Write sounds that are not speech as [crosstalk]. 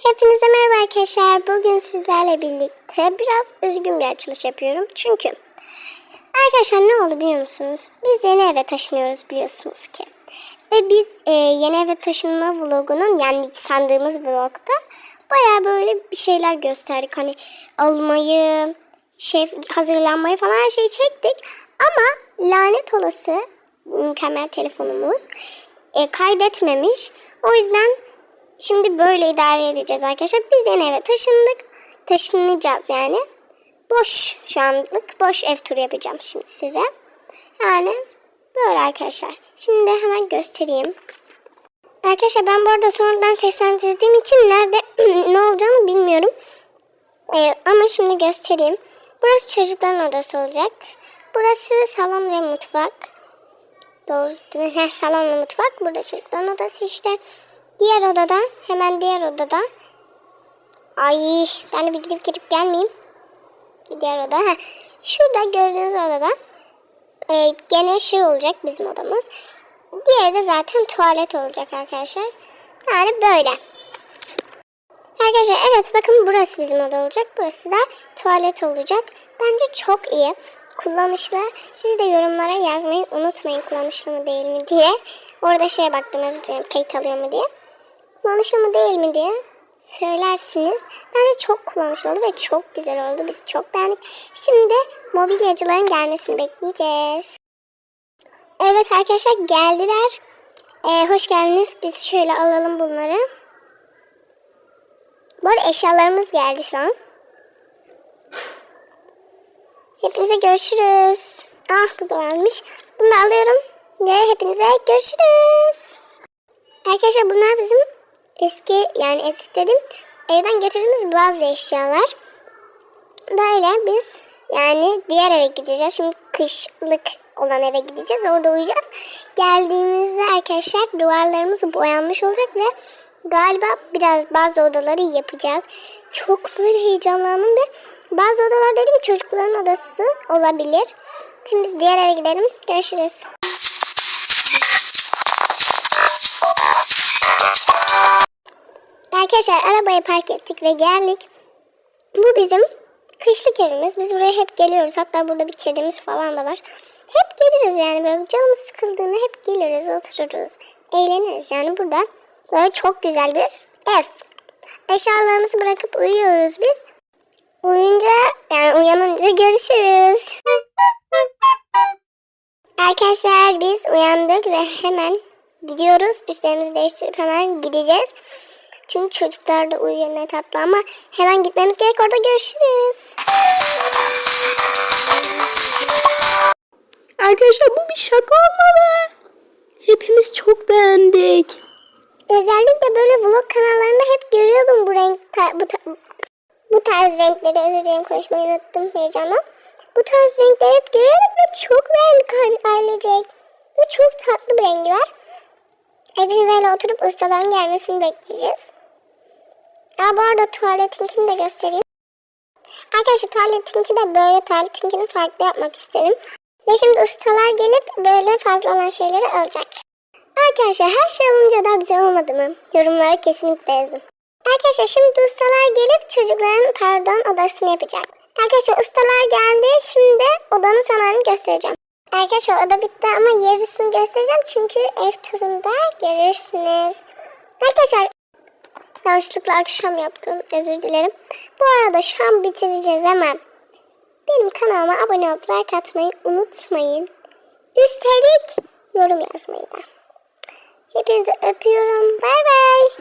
Hepinize merhaba arkadaşlar. Bugün sizlerle birlikte biraz üzgün bir açılış yapıyorum. Çünkü arkadaşlar ne oldu biliyor musunuz? Biz yeni eve taşınıyoruz biliyorsunuz ki. Ve biz e, yeni eve taşınma vlogunun yani sandığımız vlogda baya böyle bir şeyler gösterdik. Hani almayı, şey hazırlanmayı falan her şeyi çektik. Ama lanet olası mükemmel telefonumuz e, kaydetmemiş. O yüzden Şimdi böyle idare edeceğiz arkadaşlar. Biz yeni eve taşındık. Taşınacağız yani. Boş şu anlık boş ev turu yapacağım şimdi size. Yani böyle arkadaşlar. Şimdi hemen göstereyim. Arkadaşlar ben bu arada sonradan seslendirdiğim için nerede [clears throat] ne olacağını bilmiyorum. Ee, ama şimdi göstereyim. Burası çocukların odası olacak. Burası salon ve mutfak. Doğru değil mi? Heh, salon ve mutfak. Burada çocukların odası işte. Diğer odada, hemen diğer odada. Ay, ben bir gidip gidip gelmeyeyim. Diğer oda. Heh, şurada gördüğünüz odada e, gene şey olacak bizim odamız. Diğeri de zaten tuvalet olacak arkadaşlar. Yani böyle. Arkadaşlar evet bakın burası bizim oda olacak. Burası da tuvalet olacak. Bence çok iyi. Kullanışlı. Siz de yorumlara yazmayı unutmayın kullanışlı mı değil mi diye. Orada şeye baktım özür dilerim kayıt alıyor mu diye kullanışlı mı değil mi diye söylersiniz. Bence çok kullanışlı oldu ve çok güzel oldu. Biz çok beğendik. Şimdi mobilyacıların gelmesini bekleyeceğiz. Evet arkadaşlar geldiler. Ee, hoş geldiniz. Biz şöyle alalım bunları. Bu arada eşyalarımız geldi şu an. Hepinize görüşürüz. Ah bu da varmış. Bunu da alıyorum. Ve hepinize görüşürüz. Arkadaşlar bunlar bizim eski yani eski dedim evden getirdiğimiz bazı eşyalar. Böyle biz yani diğer eve gideceğiz. Şimdi kışlık olan eve gideceğiz. Orada uyuyacağız. Geldiğimizde arkadaşlar duvarlarımız boyanmış olacak ve galiba biraz bazı odaları yapacağız. Çok böyle heyecanlandım ve bazı odalar dedim çocukların odası olabilir. Şimdi biz diğer eve gidelim. Görüşürüz. Arkadaşlar arabayı park ettik ve geldik. Bu bizim kışlık evimiz. Biz buraya hep geliyoruz. Hatta burada bir kedimiz falan da var. Hep geliriz yani böyle canımız sıkıldığında hep geliriz, otururuz, eğleniriz. Yani burada böyle çok güzel bir ev. Eşyalarımızı bırakıp uyuyoruz biz. Uyuyunca yani uyanınca görüşürüz. Arkadaşlar biz uyandık ve hemen gidiyoruz. Üstlerimizi değiştirip hemen gideceğiz. Çünkü çocuklar da uyuyor ne tatlı ama hemen gitmemiz gerek orada görüşürüz. Arkadaşlar bu bir şaka olmalı. Hepimiz çok beğendik. Özellikle böyle vlog kanallarında hep görüyordum bu renk bu, bu tarz renkleri özür dilerim konuşmayı unuttum heyecanla. Bu tarz renkleri hep görüyordum ve çok beğendik ailecek. Ve çok tatlı bir rengi var. Biz böyle oturup ustaların gelmesini bekleyeceğiz. Aa, bu arada tuvaletinkini de göstereyim. Arkadaşlar tuvaletinki de böyle tuvaletinkini farklı yapmak istedim. Ve şimdi ustalar gelip böyle fazla olan şeyleri alacak. Arkadaşlar her şey olunca daha güzel olmadı mı? Yorumlara kesinlikle yazın. Arkadaşlar şimdi ustalar gelip çocukların pardon odasını yapacak. Arkadaşlar ustalar geldi. Şimdi odanın sonlarını göstereceğim. Arkadaşlar oda bitti ama yarısını göstereceğim çünkü ev turunda görürsünüz. Arkadaşlar yanlışlıkla akşam yaptım özür dilerim. Bu arada şu an bitireceğiz ama benim kanalıma abone olup like atmayı unutmayın. Üstelik yorum yazmayı da. Hepinizi öpüyorum. Bay bay.